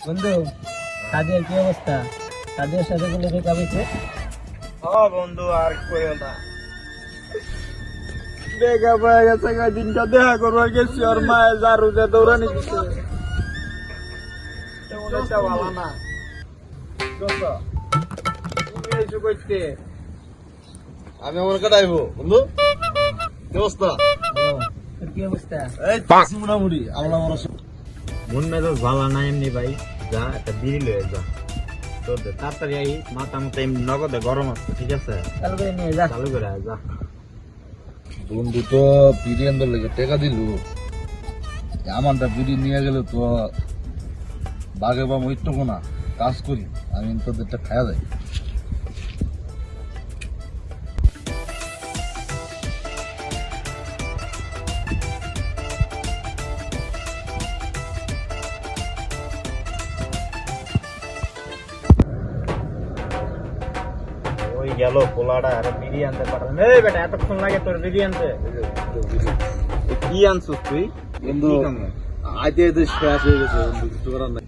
বন্ধু কাজের কি অবস্থা? কাজের সাথে কোনো দেখা হয়েছে হ্যাঁ বন্ধু আর কইও না। দেখা পাই গেছে দিনটা দেখা করবার গেছি ওর মায়ের জারু দিয়ে দৌড়ানি। দিছে ভালো না দোস্ত, তুমি এসে কইতে। আমি আমার কাছে আইবো বন্ধু। কি অবস্থা? কি অবস্থা? এই পাঁচি মোটামুটি আমরা আমার মন মেজাজ ভালো না এমনি ভাই। যা একটা বিড়ি লয়ে যা। তোর দে, তাড়াতাড়ি আই মাথা মতো এমনি নগদে গরম আছে ঠিক আছে? চালু করে নিয়ে যা। চালু করে যা। বন্ধু তো বিরিয়ানি লেগে টেকা দিল। আমারটা বিড়ি নিয়ে গেলে তো বাঘে বা মৈত্য না। কাজ করি আমি তোদেরটা খায়া যায় ওই গেল পোলাটা আরে বিড়ি আনতে পারলাম এই বেটা এতক্ষণ লাগে তোর বিড়ি আনতে। কি আনছিস তুই? বন্ধু কি আইতে শেষ হয়ে গেছে বন্ধু কিছু করার নাই।